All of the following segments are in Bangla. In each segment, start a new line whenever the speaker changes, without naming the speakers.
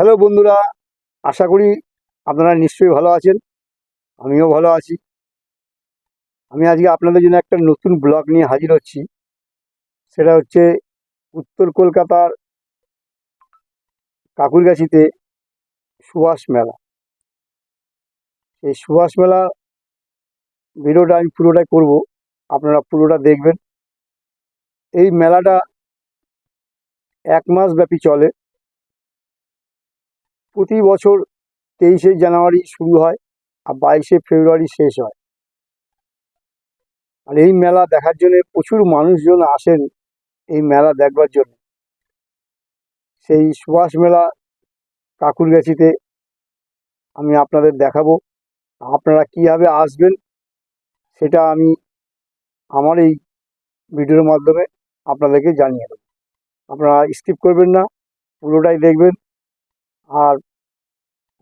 হ্যালো বন্ধুরা, আশা করি আপনারা নিশ্চয়ই ভালো আছেন, আমিও ভালো আছি। আমি আজকে আপনাদের জন্য একটা নতুন ব্লগ নিয়ে হাজির হচ্ছি, সেটা হচ্ছে উত্তর কলকাতার কাকুরগাছিতে সুভাষ মেলা। এই সুভাষ মেলা ভিডিওটা আমি পুরোটাই করব, আপনারা পুরোটা দেখবেন। এই মেলাটা এক মাস ব্যাপী চলে। প্রতি বছর তেইশে জানুয়ারি শুরু হয় আর বাইশে ফেব্রুয়ারি শেষ হয়। আর এই মেলা দেখার জন্য প্রচুর মানুষজন আসেন এই মেলা দেখবার জন্য। সেই সুভাষ মেলা কাকুরগাছিতে আমি আপনাদের দেখাবো। আপনারা কীভাবে আসবেন সেটা আমি আমার এই ভিডিওর মাধ্যমে আপনাদেরকে জানিয়ে দেবো। আপনারা স্কিপ করবেন না, পুরোটাই দেখবেন। আর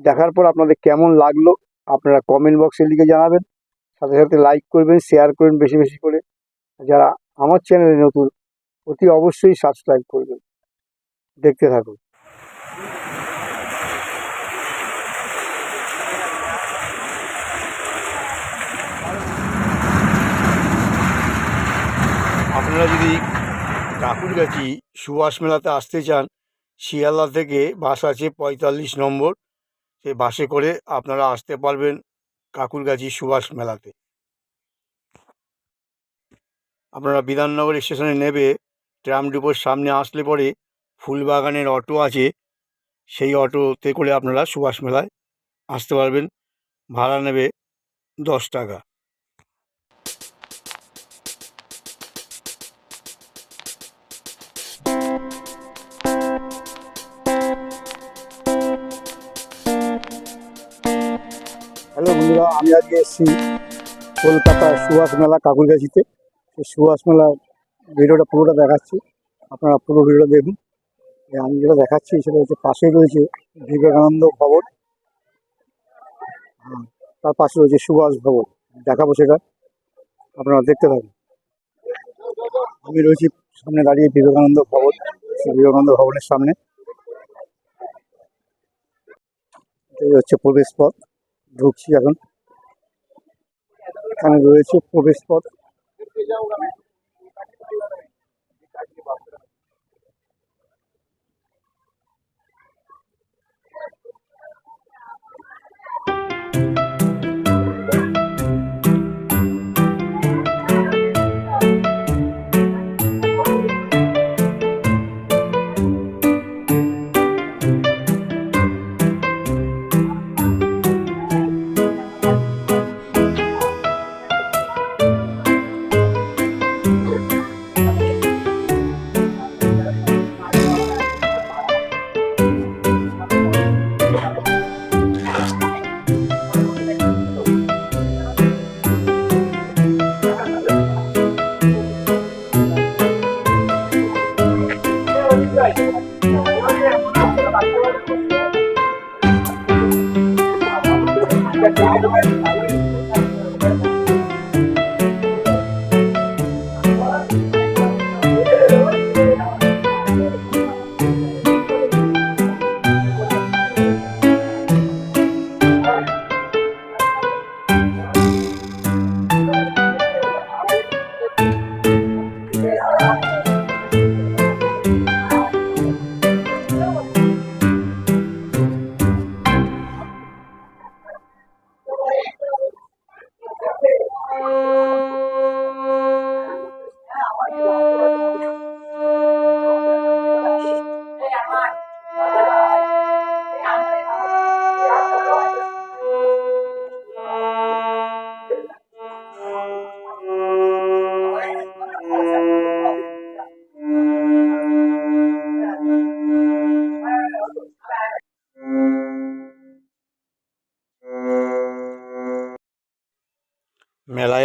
দেখার পর আপনাদের কেমন লাগল, আপনারা কমেন্ট বক্সে লিখে জানাবেন। সাথে সাথে লাইক করবেন শেয়ার করবেন বেশি বেশি করে। যারা আমার চ্যানেলে নতুন, অতি অবশ্যই সাবস্ক্রাইব করবেন। দেখতে থাকুন। আপনারা যদি কাকুরগাছি সুভাষ মেলাতে আসতে চান, শিয়ালদা থেকে বাস আছে পঁয়তাল্লিশ নম্বর। সেই বাসে করে আপনারা আসতে পারবেন কাকুরগাছি সুভাষ মেলাতে। আপনারা বিধাননগর স্টেশনে নেবে, ট্রাম ডিপোর সামনে আসলে পরে ফুলবাগানের অটো আছে, সেই অটোতে করে আপনারা সুভাষ মেলায় আসতে পারবেন। ভাড়া নেবে দশ টাকা। বন্ধুরা আমি আজকে এসেছি কলকাতা সুভাষ মেলা কাকুরগাছিতে সেই সুভাষ মেলা ভিডিওটা পুরোটা দেখাচ্ছি। আপনারা পুরো ভিডিওটা দেখুন। আমি যেটা দেখাচ্ছি সেটা হচ্ছে পাশেই রয়েছে বিবেকানন্দ ভবন। হ্যাঁ, তার পাশে রয়েছে সুভাষ ভবন। দেখাবো সেটা। আপনারা দেখতে থাকুন। আমি রয়েছি সামনে দাঁড়িয়ে বিবেকানন্দ ভবন। সেই বিবেকানন্দ ভবনের সামনে। এই হচ্ছে প্রবেশ পথ। ঢুকছি এখন। এখানে রয়েছে প্রবেশ পথ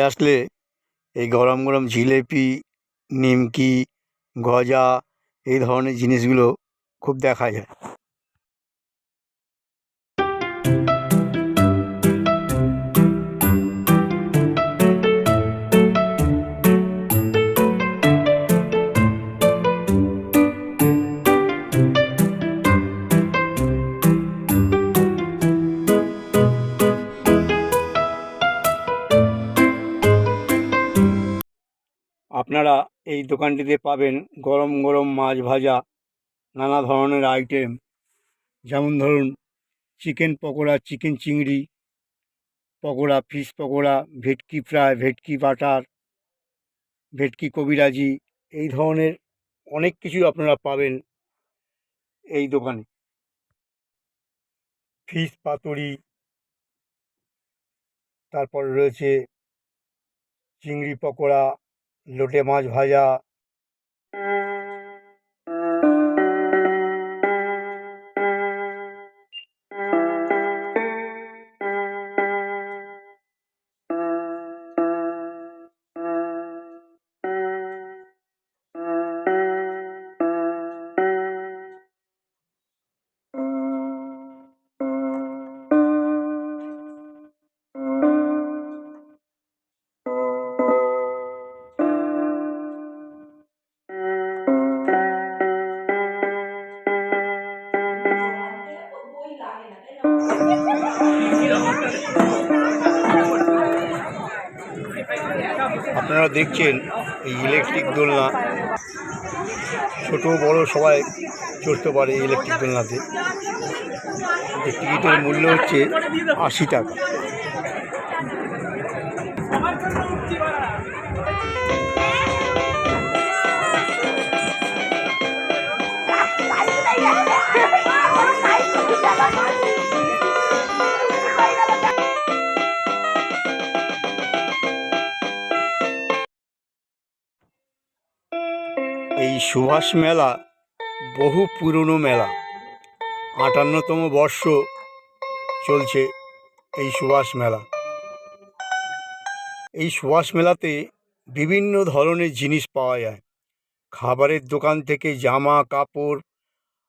মেলায় আসলে এই গরম গরম জিলেপি নিমকি গজা এই ধরনের জিনিসগুলো খুব দেখা যায়। এই দোকানটিতে পাবেন গরম গরম মাছ ভাজা, নানা ধরনের আইটেম যেমন ধরুন চিকেন পকোড়া চিকেন চিংড়ি, পকোড়া ফিশ পকোড়া, ভেটকি ফ্রাই ভেটকি বাটার, ভেটকি কবিরাজি, এই ধরনের অনেক কিছু আপনারা পাবেন এই দোকানে। ফিশ পাতুরি, তারপর রয়েছে চিংড়ি পকোড়া লোটে মাছ ভাজা দেখছেন এই ইলেকট্রিক দোলনা। ছোট, বড় সবাই চড়তে পারে ইলেকট্রিক দোলনাতে। টিকিটের মূল্য হচ্ছে আশি টাকা। এই সুভাষ মেলা বহু পুরনো মেলা। আটান্নতম বর্ষ চলছে এই সুভাষ মেলা। এই সুভাষ মেলাতে বিভিন্ন ধরনের জিনিস পাওয়া যায়। খাবারের দোকান থেকে জামা, কাপড়,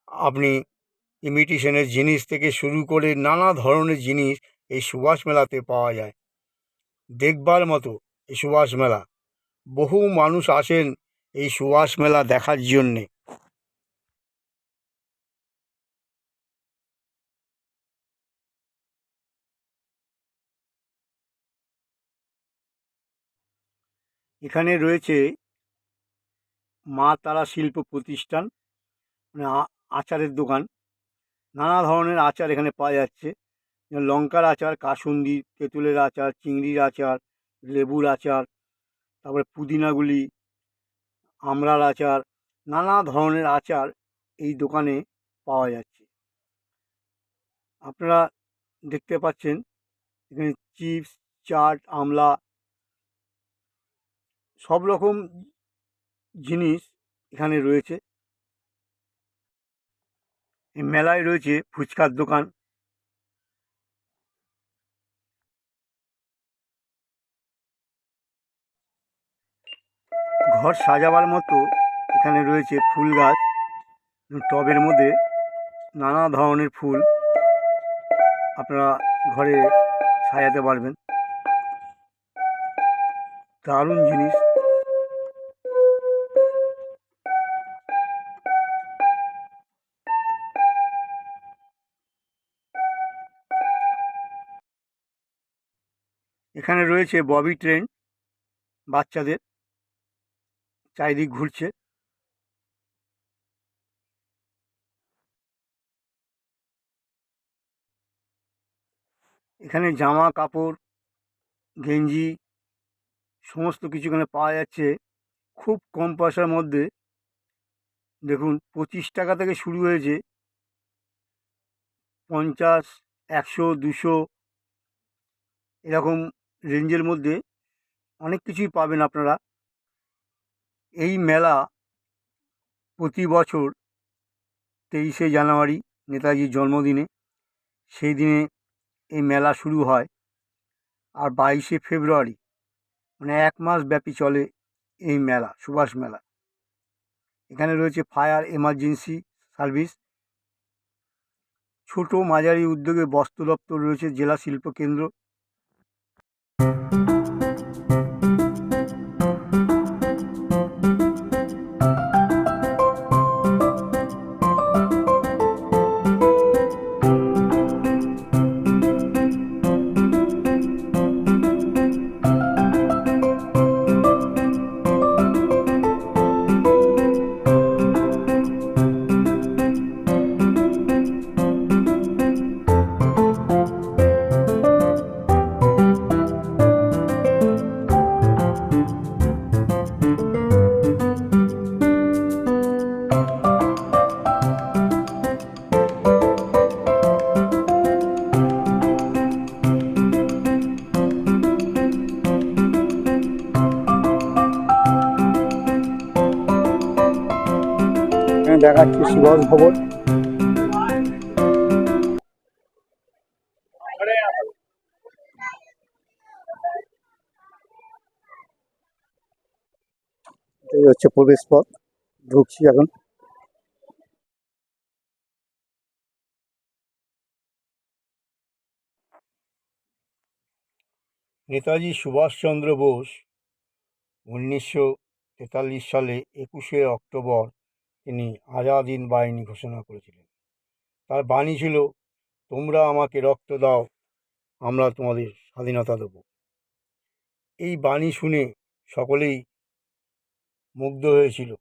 আপনি ইমিটেশনের জিনিস থেকে শুরু করে নানা ধরনের জিনিস এই সুভাষ মেলাতে পাওয়া যায়। দেখবার মতো এই সুভাষ মেলা। বহু মানুষ আসেন এই সুভাষ মেলা দেখার জন্যে। এখানে রয়েছে মা তারা শিল্প প্রতিষ্ঠান মানে আচারের দোকান। নানা ধরনের আচার এখানে পাওয়া যাচ্ছে। লঙ্কার আচার, কাসুন্দি, তেঁতুলের আচার, চিংড়ির আচার, লেবুর আচার, তারপরে পুদিনাগুলি আমড়ার আচার, নানা ধরনের আচার এই দোকানে পাওয়া যাচ্ছে। আপনারা দেখতে পাচ্ছেন, এখানে চিপস, চাট, আমলা সব রকম জিনিস এখানে রয়েছে। এই মেলায় রয়েছে ফুচকার দোকান। ঘর সাজাবার মতো এখানে রয়েছে ফুল গাছ টবের মধ্যে নানা ধরনের ফুল আপনারা ঘরে সাজাতে পারবেন। দারুণ জিনিস। এখানে রয়েছে ববি ট্রেন বাচ্চাদের। চারিদিক ঘুরছে। এখানে জামা, কাপড়, গেঞ্জি সমস্ত কিছু এখানে পাওয়া যাচ্ছে। খুব কম পয়সার মধ্যে। দেখুন, পঁচিশ টাকা থেকে শুরু হয়েছে। পঞ্চাশ, একশো, দুশো এরকম রেঞ্জের মধ্যে অনেক কিছুই পাবেন আপনারা। এই মেলা প্রতি বছর তেইশে জানুয়ারি নেতাজির জন্মদিনে। সেই দিনে এই মেলা শুরু হয় আর বাইশে ফেব্রুয়ারি মানে এক মাস ব্যাপী চলে এই মেলা, সুভাষ মেলা। এখানে রয়েছে ফায়ার এমার্জেন্সি সার্ভিস। ছোট মাঝারি উদ্যোগে বস্ত্র দপ্তর রয়েছে, জেলা শিল্প কেন্দ্র। দেখাচ্ছি সুভাষ ভবন এই হচ্ছে প্রবেশ পথ, ঢুকছি এখন। নেতাজি সুভাষচন্দ্র বোস উনিশশো তেতাল্লিশ সালে একুশে অক্টোবর তিনি আজাদ হিন্দ বাহিনী ঘোষণা করেছিলেন। তার বাণী ছিল, তোমরা আমাকে রক্ত দাও, আমরা তোমাদের স্বাধীনতা দেব। এই বাণী শুনে সকলেই মুগ্ধ হয়েছিল।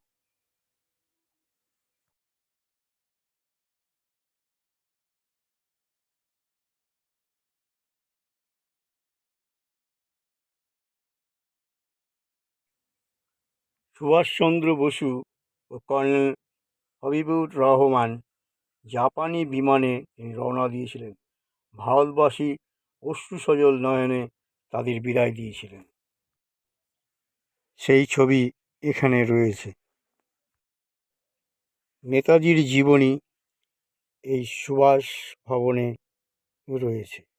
সুভাষচন্দ্র বসু কর্নেল হবিবুর রহমান জাপানি বিমানে তিনি রওনা দিয়েছিলেন। ভারতবাসী অশ্রু সজল নয়নে তাদের বিদায় দিয়েছিলেন। সেই ছবি এখানে রয়েছে। নেতাজির জীবনী এই সুভাষ ভবনে রয়েছে।